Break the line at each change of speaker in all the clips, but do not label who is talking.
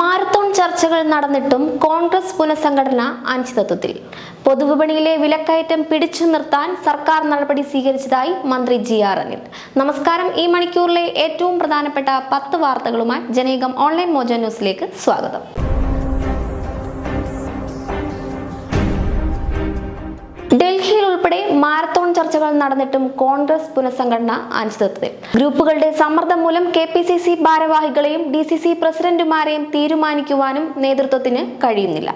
marathon ചർച്ചകൾ നടന്നിട്ടും കോൺഗ്രസ് പുനഃസംഘടന അനിശ്ചിതത്വത്തിൽ പൊതുവിപണിയിലെ വിലക്കയറ്റം പിടിച്ചു നിർത്താൻ സർക്കാർ നടപടി സ്വീകരിച്ചതായി മന്ത്രി ജി ആർ അനിൽ നമസ്കാരം ഈ മണിക്കൂറിലെ ഏറ്റവും പ്രധാനപ്പെട്ട പത്ത് വാർത്തകളുമായി ജനേകം ഓൺലൈൻ മോജ ന്യൂസിലേക്ക് സ്വാഗതം ഉൾപ്പെടെ മാരത്തോൺ ചർച്ചകൾ നടന്നിട്ടും കോൺഗ്രസ് പുനഃസംഘടന അനിശ്ചിതത്വത്തിൽ ഗ്രൂപ്പുകളുടെ സമ്മർദ്ദം മൂലം കെ പി സി സി ഭാരവാഹികളെയും ഡി സി സി പ്രസിഡന്റുമാരെയും തീരുമാനിക്കുവാനും നേതൃത്വത്തിന് കഴിയുന്നില്ല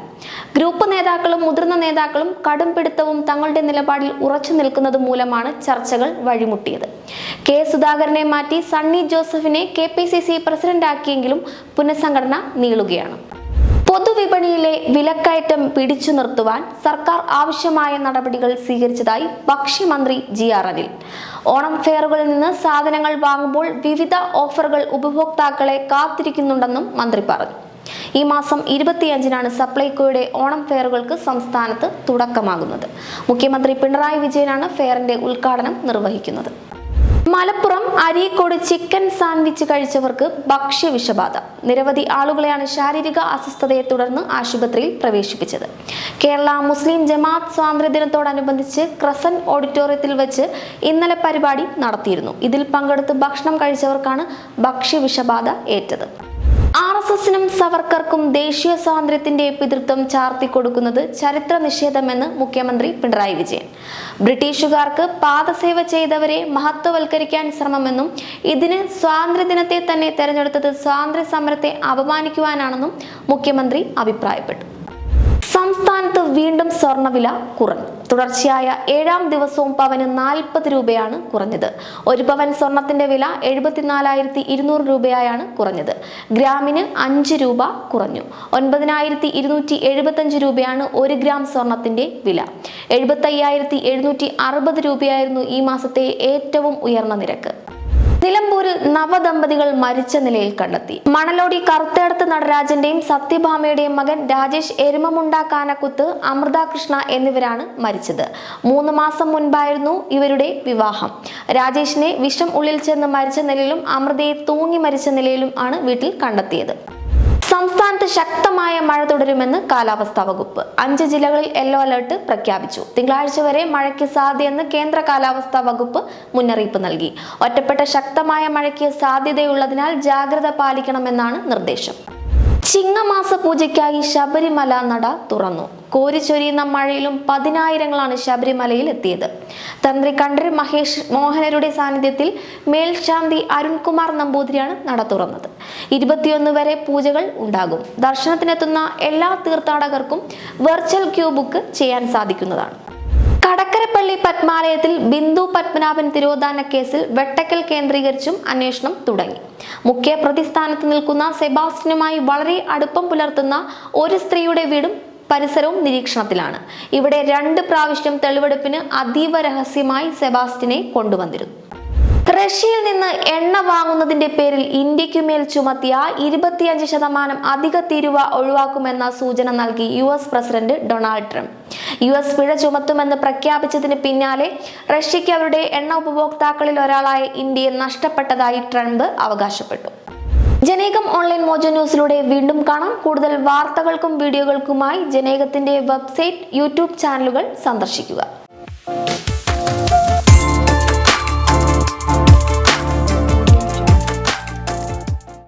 ഗ്രൂപ്പ് നേതാക്കളും മുതിർന്ന നേതാക്കളും കടും പിടുത്തവും തങ്ങളുടെ നിലപാടിൽ ഉറച്ചു നിൽക്കുന്നത് മൂലമാണ് ചർച്ചകൾ വഴിമുട്ടിയത് കെ സുധാകരനെ മാറ്റി സണ്ണി ജോസഫിനെ കെ പി സി സി പ്രസിഡന്റാക്കിയെങ്കിലും പുനഃസംഘടന നീളുകയാണ് പൊതുവിപണിയിലെ വിലക്കയറ്റം പിടിച്ചു നിർത്തുവാൻ സർക്കാർ ആവശ്യമായ നടപടികൾ സ്വീകരിച്ചതായി ഭക്ഷ്യമന്ത്രി ജി ആർ അനിൽ ഓണം ഫെയറുകളിൽ നിന്ന് സാധനങ്ങൾ വാങ്ങുമ്പോൾ വിവിധ ഓഫറുകൾ ഉപഭോക്താക്കളെ കാത്തിരിക്കുന്നുണ്ടെന്നും മന്ത്രി പറഞ്ഞു ഈ മാസം ഇരുപത്തിയഞ്ചിനാണ് സപ്ലൈകോയുടെ ഓണം ഫെയറുകൾക്ക് സംസ്ഥാനത്ത് തുടക്കമാകുന്നത് മുഖ്യമന്ത്രി പിണറായി വിജയനാണ് ഫെയറിന്റെ ഉദ്ഘാടനം നിർവഹിക്കുന്നത് മലപ്പുറം അരീക്കോട് ചിക്കൻ സാൻഡ്വിച്ച് കഴിച്ചവർക്ക് വിഷബാധ നിരവധി ആളുകളെയാണ് ശാരീരിക അസ്വസ്ഥതയെ തുടർന്ന് ആശുപത്രിയിൽ പ്രവേശിപ്പിച്ചത് കേരള മുസ്ലിം ജമാഅത്ത് സ്വാതന്ത്ര്യദിനത്തോടനുബന്ധിച്ച് ക്രസൻ ഓഡിറ്റോറിയത്തിൽ വെച്ച് ഇന്നലെ പരിപാടി നടത്തിയിരുന്നു ഇതിൽ പങ്കെടുത്ത് ഭക്ഷണം കഴിച്ചവർക്കാണ് വിഷബാധ ഏറ്റത് ആർഎസ്എസിനും സവർക്കർക്കും ദേശീയ സ്വാതന്ത്ര്യത്തിന്റെ പിതൃത്വം ചാർത്തിക്കൊടുക്കുന്നത് ചരിത്ര നിഷേധമെന്ന് മുഖ്യമന്ത്രി പിണറായി വിജയൻ ബ്രിട്ടീഷുകാർക്ക് പാദസേവ ചെയ്തവരെ മഹത്വവൽക്കരിക്കാൻ ശ്രമമെന്നും ഇതിന് സ്വാതന്ത്ര്യദിനത്തെ തന്നെ തെരഞ്ഞെടുത്തത് സ്വാതന്ത്ര്യ സമരത്തെ അപമാനിക്കുവാനാണെന്നും മുഖ്യമന്ത്രി അഭിപ്രായപ്പെട്ടു സംസ്ഥാനത്ത് വീണ്ടും സ്വർണ്ണവില കുറഞ്ഞു തുടർച്ചയായ ഏഴാം ദിവസവും പവന് നാൽപ്പത് രൂപയാണ് കുറഞ്ഞത് ഒരു പവൻ സ്വർണത്തിന്റെ വില എഴുപത്തിനാലായിരത്തി ഇരുന്നൂറ് രൂപയായാണ് കുറഞ്ഞത് ഗ്രാമിന് അഞ്ച് രൂപ കുറഞ്ഞു ഒൻപതിനായിരത്തി ഇരുന്നൂറ്റി എഴുപത്തഞ്ച് രൂപയാണ് ഒരു ഗ്രാം സ്വർണത്തിന്റെ വില എഴുപത്തി അയ്യായിരത്തി എഴുന്നൂറ്റി അറുപത് രൂപയായിരുന്നു ഈ മാസത്തെ ഏറ്റവും ഉയർന്ന നിരക്ക് നിലമ്പൂരിൽ നവദമ്പതികൾ മരിച്ച നിലയിൽ കണ്ടെത്തി മണലോടി കറുത്തേടത്ത് നടരാജന്റെയും സത്യഭാമയുടെയും മകൻ രാജേഷ് എരുമമുണ്ട കാനക്കുത്ത് അമൃത കൃഷ്ണ എന്നിവരാണ് മരിച്ചത് മൂന്ന് മാസം മുൻപായിരുന്നു ഇവരുടെ വിവാഹം രാജേഷിനെ വിഷം ഉള്ളിൽ ചെന്ന് മരിച്ച നിലയിലും അമൃതയെ തൂങ്ങി മരിച്ച നിലയിലും ആണ് വീട്ടിൽ കണ്ടെത്തിയത് സംസ്ഥാനത്ത് ശക്തമായ മഴ തുടരുമെന്ന് കാലാവസ്ഥാ വകുപ്പ് അഞ്ച് ജില്ലകളിൽ യെല്ലോ അലർട്ട് പ്രഖ്യാപിച്ചു തിങ്കളാഴ്ച വരെ മഴയ്ക്ക് സാധ്യതയെന്ന് കേന്ദ്ര കാലാവസ്ഥാ വകുപ്പ് മുന്നറിയിപ്പ് നൽകി ഒറ്റപ്പെട്ട ശക്തമായ മഴയ്ക്ക് സാധ്യതയുള്ളതിനാൽ ജാഗ്രത പാലിക്കണമെന്നാണ് നിർദ്ദേശം ചിങ്ങമാസ പൂജയ്ക്കായി ശബരിമല നട തുറന്നു കോരിച്ചൊരിയുന്ന മഴയിലും പതിനായിരങ്ങളാണ് ശബരിമലയിൽ എത്തിയത് തന്ത്രി കണ്ഠര് മഹേഷ് മോഹനരുടെ സാന്നിധ്യത്തിൽ മേൽശാന്തി അരുൺകുമാർ നമ്പൂതിരിയാണ് നട തുറന്നത് ഇരുപത്തിയൊന്ന് വരെ പൂജകൾ ഉണ്ടാകും ദർശനത്തിനെത്തുന്ന എല്ലാ തീർത്ഥാടകർക്കും വെർച്വൽ ക്യൂ ബുക്ക് ചെയ്യാൻ സാധിക്കുന്നതാണ് കടക്കരപ്പള്ളി പത്മാലയത്തിൽ ബിന്ദു പത്മനാഭൻ തിരോധാന കേസിൽ വെട്ടക്കൽ കേന്ദ്രീകരിച്ചും അന്വേഷണം തുടങ്ങി മുഖ്യ പ്രതിസ്ഥാനത്ത് നിൽക്കുന്ന സെബാസ്റ്റിനുമായി വളരെ അടുപ്പം പുലർത്തുന്ന ഒരു സ്ത്രീയുടെ വീടും പരിസരവും നിരീക്ഷണത്തിലാണ് ഇവിടെ രണ്ട് പ്രാവശ്യം തെളിവെടുപ്പിന് അതീവ രഹസ്യമായി സെബാസ്റ്റിനെ കൊണ്ടുവന്നിരുന്നു റഷ്യയിൽ നിന്ന് എണ്ണ വാങ്ങുന്നതിന്റെ പേരിൽ മേൽ ചുമത്തിയ ഇരുപത്തിയഞ്ച് ശതമാനം അധിക തീരുവ ഒഴിവാക്കുമെന്ന സൂചന നൽകി U S president Donald Trump U S പിഴ ചുമത്തുമെന്ന് പ്രഖ്യാപിച്ചതിന് പിന്നാലെ റഷ്യയ്ക്ക് അവരുടെ എണ്ണ ഉപഭോക്താക്കളിൽ ഒരാളായ ഇന്ത്യയെ നഷ്ടപ്പെട്ടതായി ട്രംപ് അവകാശപ്പെട്ടു ജനേകം ഓൺലൈൻ മോജോ ന്യൂസിലൂടെ വീണ്ടും കാണാം കൂടുതൽ വാർത്തകൾക്കും വീഡിയോകൾക്കുമായി ജനേകത്തിന്റെ വെബ്സൈറ്റ് യൂട്യൂബ് ചാനലുകൾ സന്ദർശിക്കുക